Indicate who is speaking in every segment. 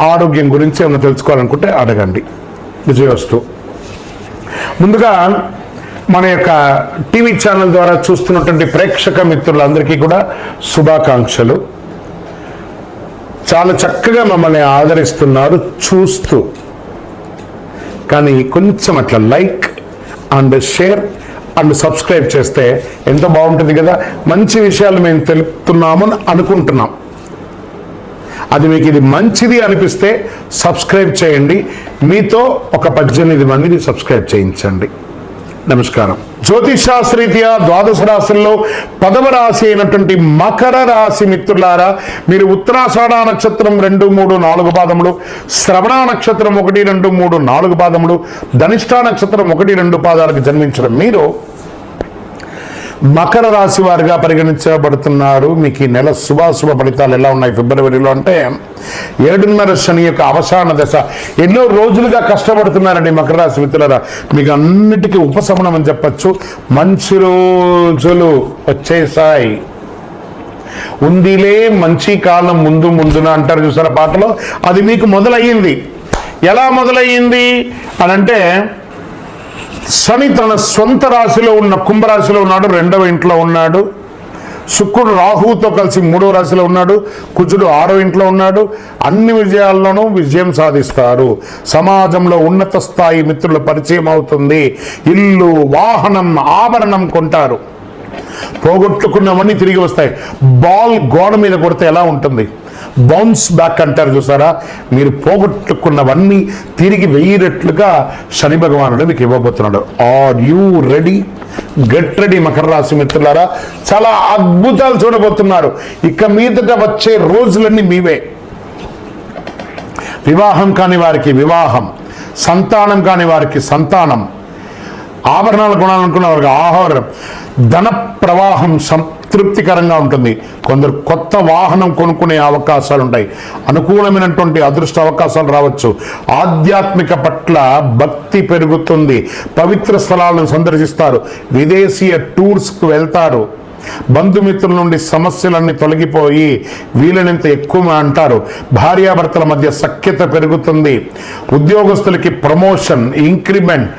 Speaker 1: ఆరోగ్యం గురించి ఏమైనా తెలుసుకోవాలనుకుంటే అడగండి. విజయవస్తు. ముందుగా మన యొక్క టీవీ ఛానల్ ద్వారా చూస్తున్నటువంటి ప్రేక్షక మిత్రులందరికీ కూడా శుభాకాంక్షలు. చాలా చక్కగా మమ్మల్ని ఆదరిస్తున్నారు చూస్తూ. కానీ కొంచెం అట్లా like and share and subscribe చేస్తే ఎంత బాగుంటుంది కదా? మంచి విషయాలు మేము తెలుపుతున్నామని అనుకుంటున్నాం. అది మీకు ఇది మంచిది అనిపిస్తే సబ్స్క్రైబ్ చేయండి. మీతో ఒక పద్దెనిమిది మందిని సబ్స్క్రైబ్ చేయించండి. నమస్కారం. జ్యోతిష్ ద్వాదశ రాశుల్లో పదవ రాశి అయినటువంటి మకర రాశి మిత్రులారా మీరు ఉత్తరాషాఢ నక్షత్రం రెండు మూడు నాలుగు పాదములు శ్రవణ నక్షత్రం ఒకటి రెండు మూడు నాలుగు పాదములు ధనిష్ఠా నక్షత్రం ఒకటి రెండు పాదాలకు జన్మించడం. మీరు మకర రాశి వారిగా పరిగణించబడుతున్నారు మీకు ఈ నెల శుభాశుభ ఫలితాలు ఎలా ఉన్నాయి? ఫిబ్రవరిలో అంటే ఏడున్నర శని యొక్క అవసాన దశ. ఎన్నో రోజులుగా కష్టపడుతున్నారండి మకర రాశి మిత్రులరా. మీకు అన్నిటికీ ఉపశమనం అని చెప్పచ్చు. మంచి రోజులు వచ్చేసాయి ఉందిలే మంచి కాలం ముందు ముందున అంటారు చూసారా పాటలో? అది మీకు మొదలయ్యింది. ఎలా మొదలయ్యింది? అని అంటే శని తన సొంత రాశిలో ఉన్న కుంభరాశిలో ఉన్నాడు రెండవ ఇంట్లో ఉన్నాడు. శుక్రుడు రాహువుతో కలిసి మూడవ రాశిలో ఉన్నాడు కుజుడు ఆరో ఇంట్లో ఉన్నాడు. అన్ని విజయాల్లోనూ విజయం సాధిస్తారు. సమాజంలో ఉన్నత స్థాయి మిత్రుల పరిచయం అవుతుంది. ఇల్లు వాహనం ఆభరణం కొంటారు. పోగొట్టుకున్నవన్నీ తిరిగి వస్తాయి. బాల్ గోడ మీద కొడితే ఎలా ఉంటుంది? బౌన్స్ బ్యాక్ అంటారు చూసారా? మీరు పోగొట్టుకున్నవన్నీ తిరిగి వెయ్యినట్లుగా శని భగవానుడు మీకు ఇవ్వబోతున్నాడు. Are you ready get ready Makar రాశి మిత్రులారా. చాలా అద్భుతాలు చూడబోతున్నారు. ఇక మీదట వచ్చే రోజులన్నీ మీవే. వివాహం కాని వారికి వివాహం సంతానం కాని వారికి సంతానం ఆభరణాలు కొనాలనుకున్న వారికి ఆహారం ధన ప్రవాహం తృప్తికరంగా ఉంటుంది. కొందరు కొత్త వాహనం కొనుక్కునే అవకాశాలు ఉంటాయి అనుకూలమైనటువంటి అదృష్ట అవకాశాలు రావచ్చు. ఆధ్యాత్మిక పట్ల భక్తి పెరుగుతుంది. పవిత్ర స్థలాలను సందర్శిస్తారు. విదేశీయ టూర్స్కు వెళ్తారు. బంధుమిత్రుల నుండి సమస్యలన్నీ తొలగిపోయి వీలైనంత ఎక్కువ అంటారు. భార్యాభర్తల మధ్య సఖ్యత పెరుగుతుంది. ఉద్యోగస్తులకి ప్రమోషన్ ఇంక్రిమెంట్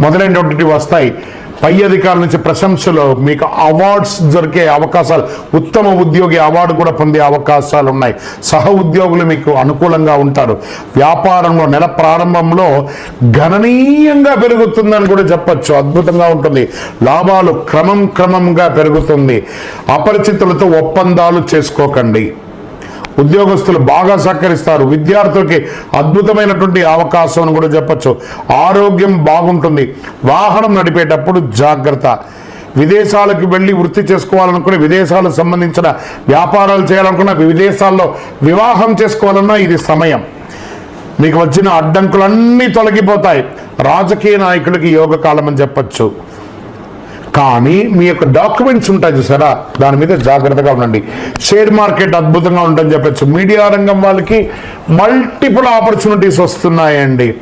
Speaker 1: మొదలైనటువంటివి వస్తాయి. పై అధికారుల నుంచి ప్రశంసలు. మీకు అవార్డ్స్ దొరికే అవకాశాలు ఉత్తమ ఉద్యోగి అవార్డు కూడా పొందే అవకాశాలు ఉన్నాయి. సహ ఉద్యోగులు మీకు అనుకూలంగా ఉంటారు. వ్యాపారంలో నెల ప్రారంభంలో గణనీయంగా పెరుగుతుందని కూడా చెప్పచ్చు. అద్భుతంగా ఉంటుంది. లాభాలు క్రమం క్రమంగా పెరుగుతుంది. అపరిచితులతో ఒప్పందాలు చేసుకోకండి. ఉద్యోగస్తులు బాగా సహకరిస్తారు. విద్యార్థులకి అద్భుతమైనటువంటి అవకాశం అని కూడా చెప్పచ్చు. ఆరోగ్యం బాగుంటుంది. వాహనం నడిపేటప్పుడు జాగ్రత్త. విదేశాలకు వెళ్ళి వృత్తి చేసుకోవాలనుకుని విదేశాలకు సంబంధించిన వ్యాపారాలు చేయాలనుకున్న విదేశాల్లో వివాహం చేసుకోవాలన్నా ఇది సమయం. మీకు వచ్చిన అడ్డంకులన్నీ తొలగిపోతాయి. రాజకీయ నాయకులకి యోగ కాలం అని చెప్పచ్చు. కానీ మీ యొక్క డాక్యుమెంట్స్ ఉంటాయి చూసారా? దాని మీద జాగ్రత్తగా ఉండండి. షేర్ మార్కెట్ అద్భుతంగా ఉంటుందని చెప్పచ్చు. మీడియా రంగం వాళ్ళకి మల్టిపుల్ ఆపర్చునిటీస్ వస్తున్నాయండి.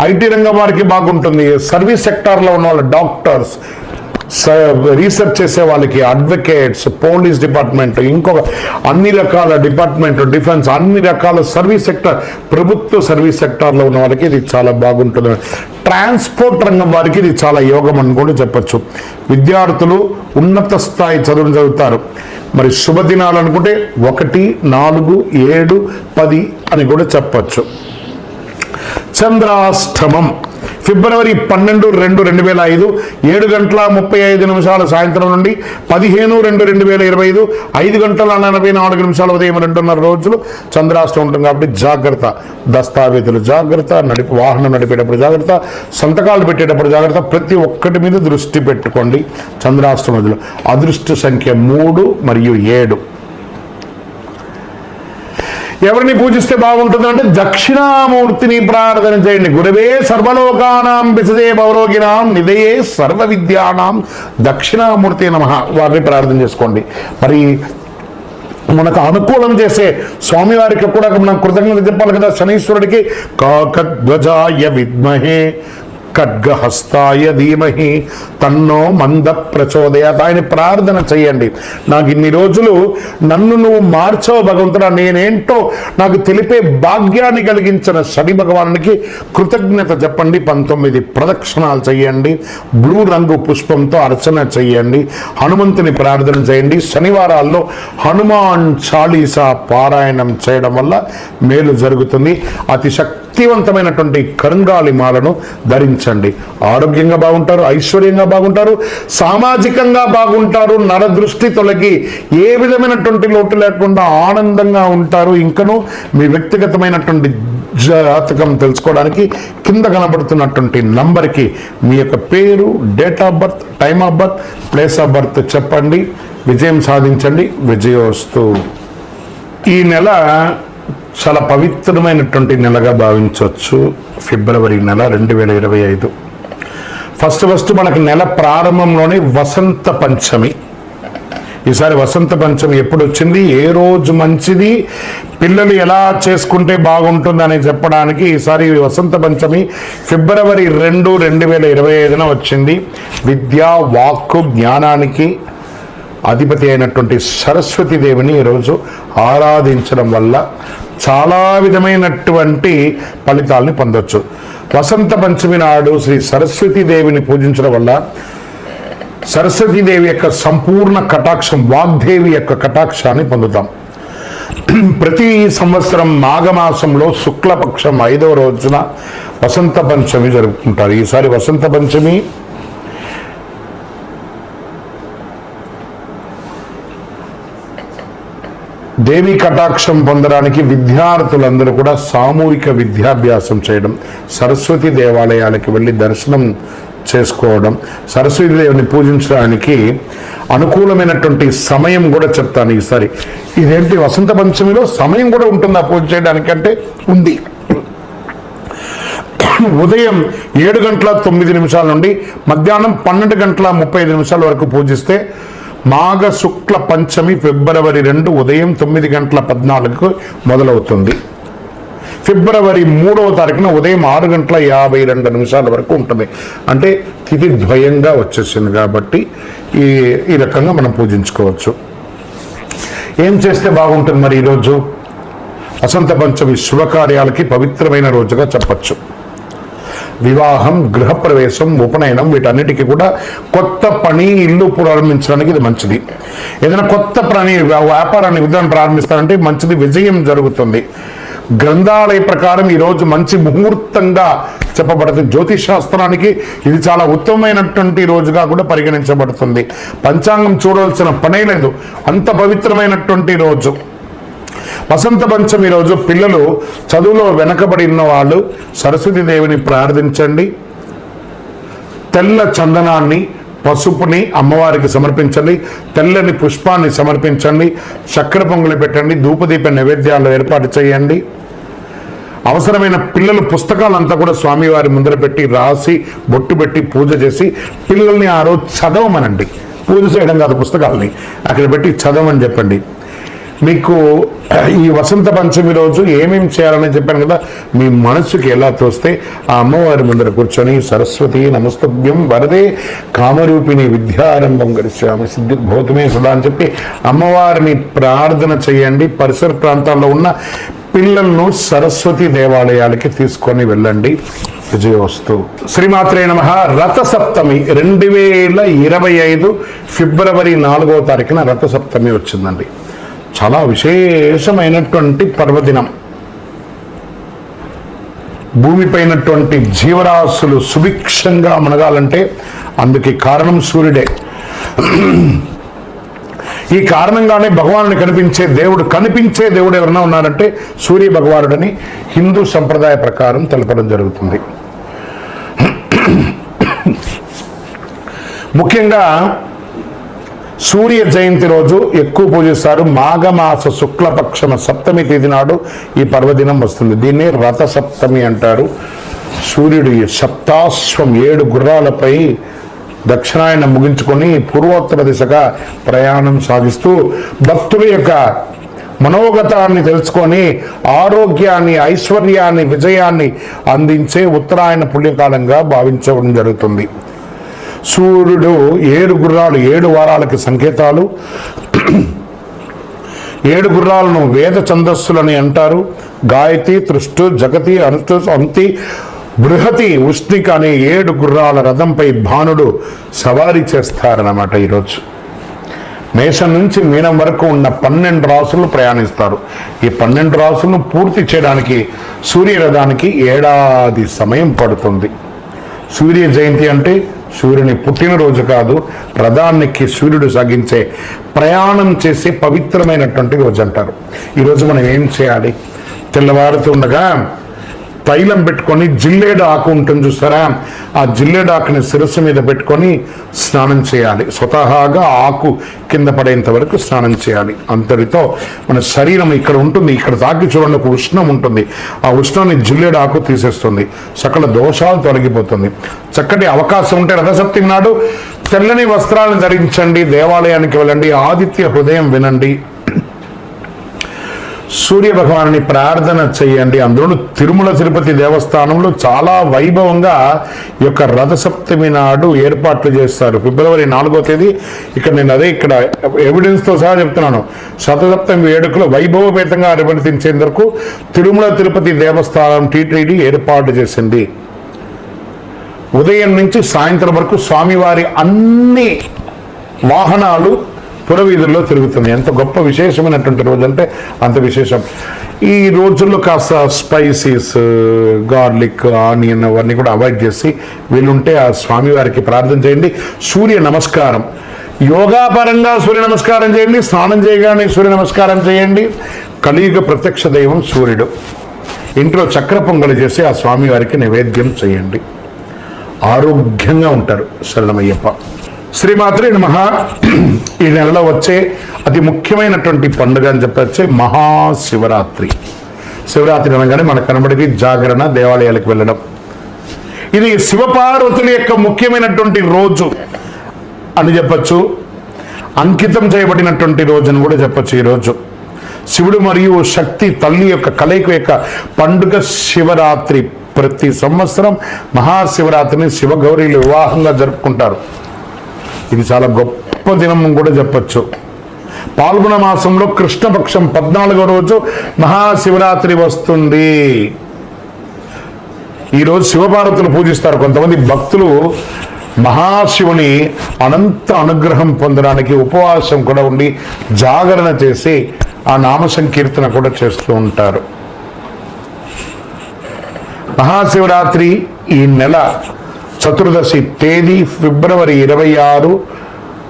Speaker 1: ఐటీ రంగం వారికి బాగుంటుంది. సర్వీస్ సెక్టార్లో ఉన్న వాళ్ళ డాక్టర్స్ రీసెర్చ్ చేసే వాళ్ళకి అడ్వకేట్స్ పోలీస్ డిపార్ట్మెంట్ ఇంకొక అన్ని రకాల డిపార్ట్మెంట్ డిఫెన్స్ అన్ని రకాల సర్వీస్ సెక్టర్ ప్రభుత్వ సర్వీస్ సెక్టార్లో ఉన్న వాళ్ళకి ఇది చాలా బాగుంటుంది. ట్రాన్స్పోర్ట్ రంగం వారికి ఇది చాలా యోగం అని కూడా చెప్పచ్చు. విద్యార్థులు ఉన్నత స్థాయి చదువును చదువుతారు. మరి శుభదినాలు అనుకుంటే ఒకటి నాలుగు ఏడు పది అని కూడా చెప్పచ్చు. చంద్రాష్టమం. ఫిబ్రవరి పన్నెండు రెండు రెండు వేల ఐదు ఏడు గంటల ముప్పై ఐదు నిమిషాల సాయంత్రం నుండి పదిహేను రెండు రెండు వేల ఇరవై ఐదు ఐదు గంటల నలభై నాలుగు నిమిషాల ఉదయం రెండున్నర రోజులు చంద్రాష్టం ఉంటుంది కాబట్టి జాగ్రత్త. దస్తావేజులు జాగ్రత్త నడిపి వాహనం నడిపేటప్పుడు జాగ్రత్త సంతకాలు పెట్టేటప్పుడు జాగ్రత్త. ప్రతి ఒక్కటి మీద దృష్టి పెట్టుకోండి చంద్రాష్టం రోజులు. అదృష్ట సంఖ్య మూడు మరియు ఏడు. ఎవరిని పూజిస్తే బాగుంటుందంటే దక్షిణామూర్తిని ప్రార్థన చేయండి. గురవే సర్వలోకానాం బిసదే భవరోగినాం నిదయే సర్వ విద్యానాం దక్షిణామూర్తి నమ వారిని ప్రార్థన చేసుకోండి. మరి మనకు అనుకూలం చేసే స్వామివారికి కూడా మనం కృతజ్ఞత చెప్పాలి కదా శనీశ్వరుడికి కాకధ్వజాయ విద్మహే ఖడ్గహస్తాయ ధీమహి తన్నో మంద ప్రచోదయాత్ ఆయన ప్రార్థన చేయండి. నాకు ఇన్ని రోజులు నన్ను నువ్వు మార్చవు భగవంతుడా నేనేంటో నాకు తెలిపే భాగ్యాన్ని కలిగించిన శని భగవానునికి కృతజ్ఞత చెప్పండి. పంతొమ్మిది ప్రదక్షిణాలు చేయండి. బ్లూ రంగు పుష్పంతో అర్చన చేయండి. హనుమంతుని ప్రార్థన చేయండి. శనివారాల్లో హనుమాన్ చాలీసా పారాయణం చేయడం వల్ల మేలు జరుగుతుంది. అతి శక్తివంతమైనటువంటి కరుంగాలి మాలను ఆలోచించండి. ఆరోగ్యంగా బాగుంటారు ఐశ్వర్యంగా బాగుంటారు సామాజికంగా బాగుంటారు నరదృష్టి తొలగి ఏ విధమైనటువంటి లోటు లేకుండా ఆనందంగా ఉంటారు. ఇంకను మీ వ్యక్తిగతమైనటువంటి జాతకం తెలుసుకోవడానికి కింద కనబడుతున్నటువంటి నంబర్కి మీ యొక్క పేరు date of birth time of birth place of birth చెప్పండి. విజయం సాధించండి. విజయోస్తు. ఈ నెల చాలా పవిత్రమైనటువంటి నెలగా భావించవచ్చు. ఫిబ్రవరి నెల రెండు వేల ఇరవై ఐదు. ఫస్ట్ ఫస్ట్ మనకి నెల ప్రారంభంలోనే వసంత పంచమి. ఈసారి వసంత పంచమి ఎప్పుడు వచ్చింది ఏ రోజు మంచిది? పిల్లలు ఎలా చేసుకుంటే బాగుంటుంది అని చెప్పడానికి ఈసారి వసంత పంచమి ఫిబ్రవరి రెండు రెండు వేల ఇరవై ఐదున వచ్చింది. విద్య వాక్కు జ్ఞానానికి అధిపతి అయినటువంటి సరస్వతి దేవిని ఈరోజు ఆరాధించడం వల్ల చాలా విధమైనటువంటి ఫలితాలని పొందొచ్చు. వసంత పంచమి నాడు శ్రీ సరస్వతి దేవిని పూజించడం వల్ల సరస్వతీదేవి యొక్క సంపూర్ణ కటాక్షం వాగ్దేవి యొక్క కటాక్షాన్ని పొందుతాం. ప్రతి సంవత్సరం మాఘమాసంలో శుక్లపక్షం ఐదవ రోజున వసంత పంచమి జరుపుకుంటారు. ఈసారి వసంత పంచమి దేవి కటాక్షం పొందడానికి విద్యార్థులందరూ కూడా సామూహిక విద్యాభ్యాసం చేయడం సరస్వతి దేవాలయాలకు వెళ్ళి దర్శనం చేసుకోవడం సరస్వతి దేవుని పూజించడానికి అనుకూలమైనటువంటి సమయం కూడా చెప్తాను ఈసారి. ఇదేంటి? వసంత పంచమిలో సమయం కూడా ఉంటుందా పూజ చేయడానికి అంటే ఉంది. ఉదయం ఏడు గంటల తొమ్మిది నిమిషాల నుండి మధ్యాహ్నం పన్నెండు గంటల ముప్పై నిమిషాల వరకు పూజిస్తే మాఘ శుక్ల పంచమి ఫిబ్రవరి రెండు ఉదయం తొమ్మిది గంటల పద్నాలుగుకు మొదలవుతుంది. ఫిబ్రవరి మూడవ తారీఖున ఉదయం ఆరు గంటల యాభై రెండు నిమిషాల వరకు ఉంటుంది. అంటే తిథి ద్వయంగా వచ్చేసింది కాబట్టి ఈ ఈ రకంగా మనం పూజించుకోవచ్చు. ఏం చేస్తే బాగుంటుంది మరి ఈరోజు? వసంత పంచమి శుభకార్యాలకి పవిత్రమైన రోజుగా చెప్పచ్చు. వివాహం గృహప్రవేశం ఉపనయనం వీటన్నిటికీ కూడా కొత్త పని ఇల్లు ప్రారంభించడానికి ఇది మంచిది. ఏదైనా కొత్త పని వ్యాపారాన్ని విధానం ప్రారంభిస్తారంటే మంచిది విజయం జరుగుతుంది. గ్రంథాలయ ప్రకారం ఈరోజు మంచి ముహూర్తంగా చెప్పబడుతుంది. జ్యోతిష్ శాస్త్రానికి ఇది చాలా ఉత్తమమైనటువంటి రోజుగా కూడా పరిగణించబడుతుంది. పంచాంగం చూడవలసిన పనే లేదు. అంత పవిత్రమైనటువంటి రోజు. వసంత పంచమి రోజు పిల్లలు చదువులో వెనకబడి ఉన్న వాళ్ళు సరస్వతి దేవిని ప్రార్థించండి. తెల్ల చందనాన్ని పసుపుని అమ్మవారికి సమర్పించండి. తెల్లని పుష్పాన్ని సమర్పించండి. చక్కెర పొంగులు పెట్టండి. ధూపదీప నైవేద్యాలు ఏర్పాటు చేయండి. అవసరమైన పిల్లల పుస్తకాలంతా కూడా స్వామివారి ముందర పెట్టి రాసి బొట్టు పెట్టి పూజ చేసి పిల్లల్ని ఆ రోజు చదవమనండి. పూజ చేయడం కాదు పుస్తకాలని అక్కడ పెట్టి చదవమని చెప్పండి. మీకు ఈ వసంత పంచమి రోజు ఏమేమి చేయాలని చెప్పాను కదా మీ మనసుకి ఎలా తోస్తే ఆ అమ్మవారి ముందర కూర్చొని సరస్వతి నమస్తభ్యం వరదే కామరూపిణి విద్యారంభం గరిశ్యామి సిద్ధి భౌతమే సదా అని చెప్పి అమ్మవారిని ప్రార్థన చేయండి. పరిసర ప్రాంతాల్లో ఉన్న పిల్లలను సరస్వతి దేవాలయాలకి తీసుకొని వెళ్ళండి. విజయవస్తు శ్రీమాత్రే నమ. రథ సప్తమి రెండు వేల ఇరవై ఐదు ఫిబ్రవరి నాలుగో తారీఖున రథసప్తమి వచ్చిందండి. చాలా విశేషమైనటువంటి పర్వదినం. భూమిపైనటువంటి జీవరాశులు సుభిక్షంగా మనగాలంటే అందుకే కారణం సూర్యుడే. ఈ కారణంగానే భగవానుని కనిపించే దేవుడు కనిపించే దేవుడు ఎవరైనా ఉన్నారంటే సూర్య భగవానుడని హిందూ సంప్రదాయ ప్రకారం తెలపడం జరుగుతుంది. ముఖ్యంగా సూర్య జయంతి రోజు ఎక్కువ పూజిస్తారు మాఘమాస శుక్లపక్షమ సప్తమి తేదీ నాడు ఈ పర్వదినం వస్తుంది. దీన్ని రథ సప్తమి అంటారు. సూర్యుడు సప్తాశ్వం ఏడు గుర్రాలపై దక్షిణాయనం ముగించుకొని పూర్వోత్తర దిశగా ప్రయాణం సాగిస్తూ భక్తుల యొక్క మనోగతాన్ని తెలుసుకొని ఆరోగ్యాన్ని ఐశ్వర్యాన్ని విజయాన్ని అందించే ఉత్తరాయణ పుణ్యకాలంగా భావించడం జరుగుతుంది. సూర్యుడు ఏడు గుర్రాలు ఏడు వారాలకి సంకేతాలు. ఏడు గుర్రాలను వేద ఛందస్సులని అంటారు. గాయతి తృష్టు జగతి అనుష్టు అంతి బృహతి ఉష్ణిక అనే ఏడు గుర్రాల రథంపై భానుడు సవారీ చేస్తారన్నమాట ఈరోజు. మేషం నుంచి మీనం వరకు ఉన్న పన్నెండు రాసులు ప్రయాణిస్తారు. ఈ పన్నెండు రాసులను పూర్తి చేయడానికి సూర్యరథానికి ఏడాది సమయం పడుతుంది. సూర్య జయంతి అంటే సూర్యుని పుట్టినరోజు కాదు రథానికి సూర్యుడు సాగించే ప్రయాణం చేసే పవిత్రమైనటువంటి రోజు అంటారు ఈరోజు మనం ఏం చేయాలి? తెల్లవారుతుండగా తైలం పెట్టుకొని జిల్లేడు ఆకు ఉంటుంది చూస్తారా? ఆ జిల్లేడు ఆకుని శిరస్సు మీద పెట్టుకొని స్నానం చేయాలి. స్వతహాగా ఆకు కింద పడేంత వరకు స్నానం చేయాలి. అంతటితో మన శరీరం ఇక్కడ ఉంటుంది. ఇక్కడ తాకి చూడండి ఒక ఉష్ణం ఉంటుంది. ఆ ఉష్ణాన్ని జిల్లేడు ఆకు తీసేస్తుంది. సకల దోషాలు తొలగిపోతుంది. చక్కటి అవకాశం ఉంటే రథసప్తమి నాడు తెల్లని వస్త్రాలను ధరించండి. దేవాలయానికి వెళ్ళండి. ఆదిత్య హృదయం వినండి. సూర్య భగవాన్ని ప్రార్థన చేయండి. అందులో తిరుమల తిరుపతి దేవస్థానంలో చాలా వైభవంగా ఈ యొక్క రథసప్తమి నాడు ఏర్పాట్లు చేస్తారు. ఫిబ్రవరి నాలుగో తేదీ. ఇక్కడ నేను అదే ఇక్కడ ఎవిడెన్స్తో సహా చెప్తున్నాను. శతసప్తమి వేడుకలు వైభవపేతంగా నిర్వర్తించేందుకు తిరుమల తిరుపతి దేవస్థానం టీటీడీ ఏర్పాటు చేసింది. ఉదయం నుంచి సాయంత్రం వరకు స్వామివారి అన్ని వాహనాలు పురవీధుల్లో తిరుగుతుంది. ఎంత గొప్ప విశేషమైనటువంటి రోజు అంటే అంత విశేషం. ఈ రోజుల్లో కాస్త స్పైసీస్ గార్లిక్ ఆనియన్ అవన్నీ కూడా అవాయిడ్ చేసి వీళ్ళుంటే ఆ స్వామివారికి ప్రార్థన చేయండి. సూర్య నమస్కారం. యోగాపరంగా సూర్య నమస్కారం చేయండి. స్నానం చేయగానే సూర్య నమస్కారం చేయండి. కలియుగ ప్రత్యక్ష దైవం సూర్యుడు. ఇంట్లో చక్ర పొంగలి చేసి ఆ స్వామివారికి నైవేద్యం చేయండి. ఆరోగ్యంగా ఉంటారు శరణమయ్యప్ప. శ్రీమాత్రి నమ. ఈ నెలలో వచ్చే అతి ముఖ్యమైనటువంటి పండుగ అని చెప్పొచ్చే మహాశివరాత్రి. శివరాత్రి అనగానే మనకు కనబడేది జాగరణ దేవాలయాలకు వెళ్ళడం. ఇది శివపార్వతుల యొక్క ముఖ్యమైనటువంటి రోజు అని చెప్పచ్చు. అంకితం చేయబడినటువంటి రోజు అని కూడా చెప్పచ్చు ఈరోజు శివుడు మరియు శక్తి తల్లి యొక్క కలయిక యొక్క పండుగ శివరాత్రి. ప్రతి సంవత్సరం మహాశివరాత్రిని శివగౌరీలు వివాహంగా జరుపుకుంటారు. ఇది చాలా గొప్ప దినం కూడా చెప్పచ్చు. పాల్గొన మాసంలో కృష్ణపక్షం పద్నాలుగో రోజు మహాశివరాత్రి వస్తుంది. ఈరోజు శివపార్వతులు పూజిస్తారు. కొంతమంది భక్తులు మహాశివుని అనంత అనుగ్రహం పొందడానికి ఉపవాసం కూడా ఉండి జాగరణ చేసి ఆ నామ సంకీర్తన కూడా చేస్తూ ఉంటారు. మహాశివరాత్రి ఈ నెల చతుర్దశి తేదీ ఫిబ్రవరి ఇరవై ఆరు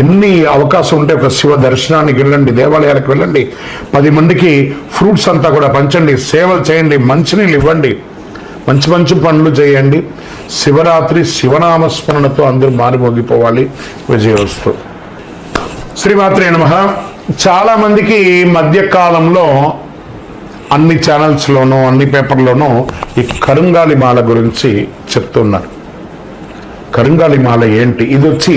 Speaker 1: ఎన్ని అవకాశం ఉంటే ఒక శివ దర్శనానికి వెళ్ళండి దేవాలయాలకు వెళ్ళండి పది మందికి ఫ్రూట్స్ అంతా కూడా పంచండి సేవలు చేయండి మంచినీళ్ళు ఇవ్వండి మంచి మంచి పనులు చేయండి. శివరాత్రి శివనామస్మరణతో అందరూ మారిమోగిపోవాలి. విజయోస్తు శ్రీమాత్రే నమ. చాలామందికి మధ్యకాలంలో అన్ని ఛానల్స్లోనూ అన్ని పేపర్లోనూ ఈ కరుంగాలి మాల గురించి చెప్తున్నారు. కరుంగాలి మాల ఏంటి? ఇది వచ్చి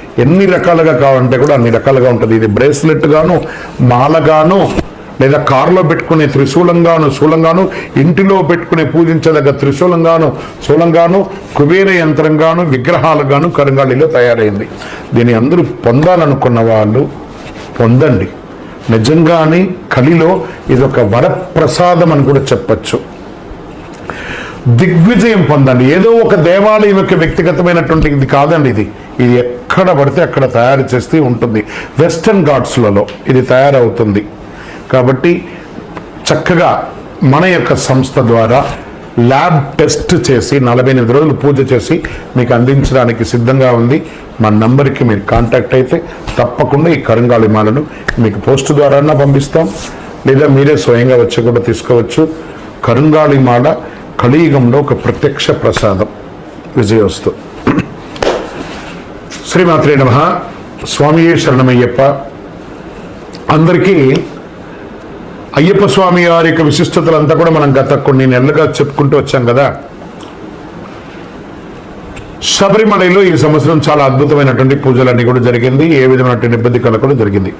Speaker 1: ఎన్ని రకాలుగా కావాలంటే కూడా అన్ని రకాలుగా ఉంటుంది. ఇది బ్రేస్లెట్ గాను మాలగాను లేదా కారులో పెట్టుకునే త్రిశూలంగాను శూలంగాను ఇంటిలో పెట్టుకునే పూజించదగ్గ త్రిశూలంగాను శూలంగాను కుబేర యంత్రంగాను విగ్రహాలుగాను కరంగాళిలో తయారైంది. దీన్ని అందరూ పొందాలనుకున్న వాళ్ళు పొందండి. నిజంగానే కలిలో ఇది ఒక వరప్రసాదం అని కూడా చెప్పచ్చు. దిగ్విజయం పొందండి. ఏదో ఒక దేవాలయం యొక్క వ్యక్తిగతమైనటువంటి ఇది కాదండి ఇది. ఇది ఎక్కడ పడితే అక్కడ తయారు చేస్తూ ఉంటుంది. వెస్టర్న్ ఘాట్స్లలో ఇది తయారవుతుంది. కాబట్టి చక్కగా మన యొక్క సంస్థ ద్వారా ల్యాబ్ టెస్ట్ చేసి నలభై ఎనిమిది రోజులు పూజ చేసి మీకు అందించడానికి సిద్ధంగా ఉంది. మా నంబర్కి మీరు కాంటాక్ట్ అయితే తప్పకుండా ఈ కరుంగాళిమాలను మీకు పోస్ట్ ద్వారా పంపిస్తాం. లేదా మీరే స్వయంగా వచ్చి కూడా తీసుకోవచ్చు. కరుంగాళిమాల కలియుగంలో ఒక ప్రత్యక్ష ప్రసాదం. విజయోస్తు. శ్రీమాత్రే నమ. స్వామి శరణమయ్యప్ప. అందరికీ అయ్యప్ప స్వామి వారి యొక్క విశిష్టతలంతా కూడా మనం గత కొన్ని నెలలుగా చెప్పుకుంటూ వచ్చాం కదా. శబరిమలలో ఈ సంవత్సరం చాలా అద్భుతమైనటువంటి పూజలన్నీ కూడా జరిగింది. ఏ విధమైనటువంటి ఇబ్బంది కలగకుండా జరిగింది.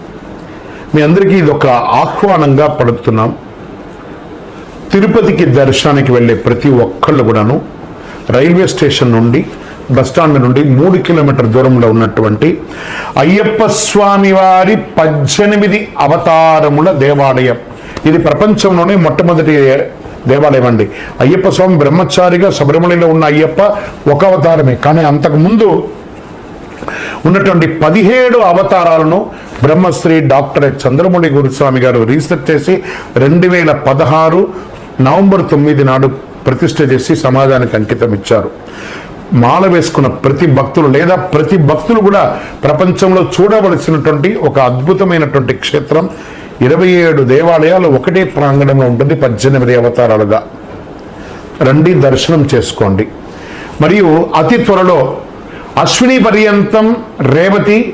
Speaker 1: మీ అందరికీ ఇది ఒక ఆహ్వానంగా పడుతున్నాం తిరుపతికి దర్శనానికి వెళ్ళే ప్రతి ఒక్కళ్ళు కూడాను రైల్వే స్టేషన్ నుండి బస్టాండ్ నుండి మూడు కిలోమీటర్ దూరంలో ఉన్నటువంటి అయ్యప్ప స్వామి వారి పద్దెనిమిది అవతారముల దేవాలయం. ఇది ప్రపంచంలోనే మొట్టమొదటి దేవాలయం అండి. అయ్యప్ప స్వామి బ్రహ్మచారిగా శబరిమలలో ఉన్న అయ్యప్ప ఒక అవతారమే. కానీ అంతకు ముందు ఉన్నటువంటి పదిహేడు అవతారాలను బ్రహ్మశ్రీ డాక్టర్ చంద్రమౌళి గురుస్వామి గారు రీసెర్చ్ చేసి రెండు వేల పదహారు నవంబర్ తొమ్మిది నాడు ప్రతిష్ఠ చేసి సమాజానికి అంకితం ఇచ్చారు. మాల వేసుకున్న ప్రతి భక్తులు లేదా ప్రతి భక్తులు కూడా ప్రపంచంలో చూడవలసినటువంటి ఒక అద్భుతమైనటువంటి క్షేత్రం ఇరవై ఏడు దేవాలయాలు ఒకటే ప్రాంగణంలో ఉంటుంది పద్దెనిమిది అవతారాలుగా. రండి దర్శనం చేసుకోండి. మరియు అతి త్వరలో అశ్విని పర్యంతం రేవతి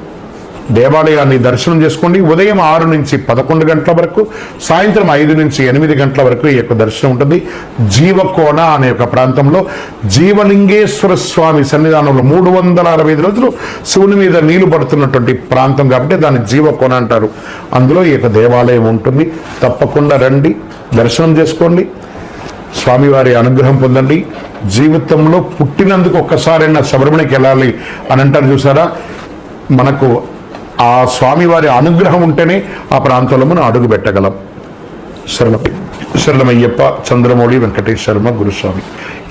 Speaker 1: దేవాలయాన్ని దర్శనం చేసుకోండి. ఉదయం ఆరు నుంచి పదకొండు గంటల వరకు సాయంత్రం ఐదు నుంచి ఎనిమిది గంటల వరకు ఈ యొక్క దర్శనం ఉంటుంది. జీవకోణ అనే ఒక ప్రాంతంలో జీవలింగేశ్వర స్వామి సన్నిధానంలో మూడు వందల అరవై ఐదు రోజులు శివుని మీద నీళ్ళు పడుతున్నటువంటి ప్రాంతం కాబట్టి దాన్ని జీవకోణ అంటారు. అందులో ఈ యొక్క దేవాలయం ఉంటుంది. తప్పకుండా రండి దర్శనం చేసుకోండి. స్వామివారి అనుగ్రహం పొందండి. జీవితంలో పుట్టినందుకు ఒక్కసారైనా శబరిమణికి వెళ్ళాలి అని అంటారు చూసారా? మనకు ఆ స్వామివారి అనుగ్రహం ఉంటేనే ఆ ప్రాంతంలో మనం అడుగు పెట్టగలం. శరణం శరణమయ్యప్ప చంద్రమౌళి వెంకటేష్ శర్మ గురుస్వామి.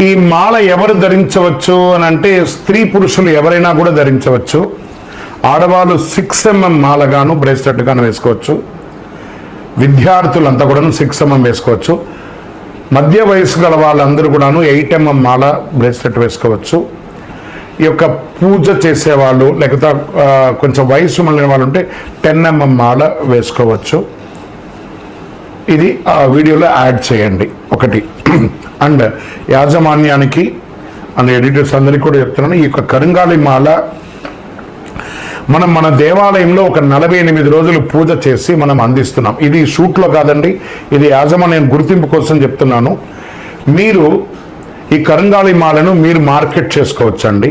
Speaker 1: ఈ మాల ఎవరు ధరించవచ్చు అని అంటే స్త్రీ పురుషులు ఎవరైనా కూడా ధరించవచ్చు. ఆడవాళ్ళు సిక్స్ ఎంఎం మాలగాను బ్రేస్లెట్ గాను వేసుకోవచ్చు. విద్యార్థులంతా కూడా సిక్స్ ఎంఎం వేసుకోవచ్చు. మధ్య వయసు గల వాళ్ళందరూ కూడాను ఎయిట్ ఎంఎం మాల బ్రేస్లెట్ వేసుకోవచ్చు. యొక్క పూజ చేసేవాళ్ళు లేకపోతే కొంచెం వయసు మళ్ళిన వాళ్ళు ఉంటే టెన్ ఎంఎం మాల వేసుకోవచ్చు. ఇది ఆ వీడియోలో యాడ్ చేయండి. ఒకటి. అండ్ యాజమాన్యానికి అండ్ ఎడిటర్స్ అందరికీ కూడా చెప్తున్నాను ఈ యొక్క కరుంగాలి మాల మనం మన దేవాలయంలో ఒక నలభై ఎనిమిది రోజులు పూజ చేసి మనం అందిస్తున్నాం. ఇది షూట్లో కాదండి ఇది యాజమాన్యం గుర్తింపు కోసం చెప్తున్నాను. మీరు ఈ కరంగాళి మాలను మీరు మార్కెట్ చేసుకోవచ్చండి.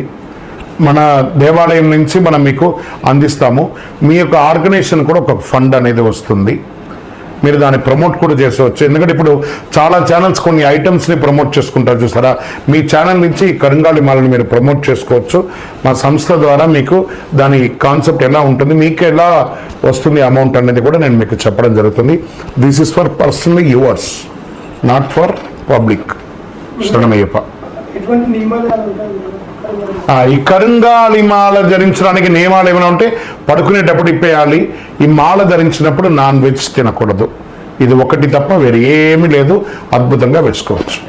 Speaker 1: మన దేవాలయం నుంచి మనం మీకు అందిస్తాము. మీ యొక్క ఆర్గనైజేషన్ కూడా ఒక ఫండ్ అనేది వస్తుంది. మీరు దాన్ని ప్రమోట్ కూడా చేసుకోవచ్చు. ఎందుకంటే ఇప్పుడు చాలా ఛానల్స్ కొన్ని ఐటమ్స్ని ప్రమోట్ చేసుకుంటారు చూసారా? మీ ఛానల్ నుంచి ఈ కరంగాళి మాలని మీరు ప్రమోట్ చేసుకోవచ్చు. మా సంస్థ ద్వారా మీకు దాని కాన్సెప్ట్ ఎలా ఉంటుంది మీకు ఎలా వస్తుంది అమౌంట్ అనేది కూడా నేను మీకు చెప్పడం జరుగుతుంది. This is for personal yours not for public శరణమయ్యప్ప. ఈ కరుంగాలి మాల ధరించడానికి నియమాలు ఏమైనా ఉంటే పడుకునేటప్పుడు ఇప్పేయాలి. ఈ మాల ధరించినప్పుడు నాన్ వెజ్ తినకూడదు. ఇది ఒకటి తప్ప వేరే ఏమీ లేదు. అద్భుతంగా వేసుకోవచ్చు.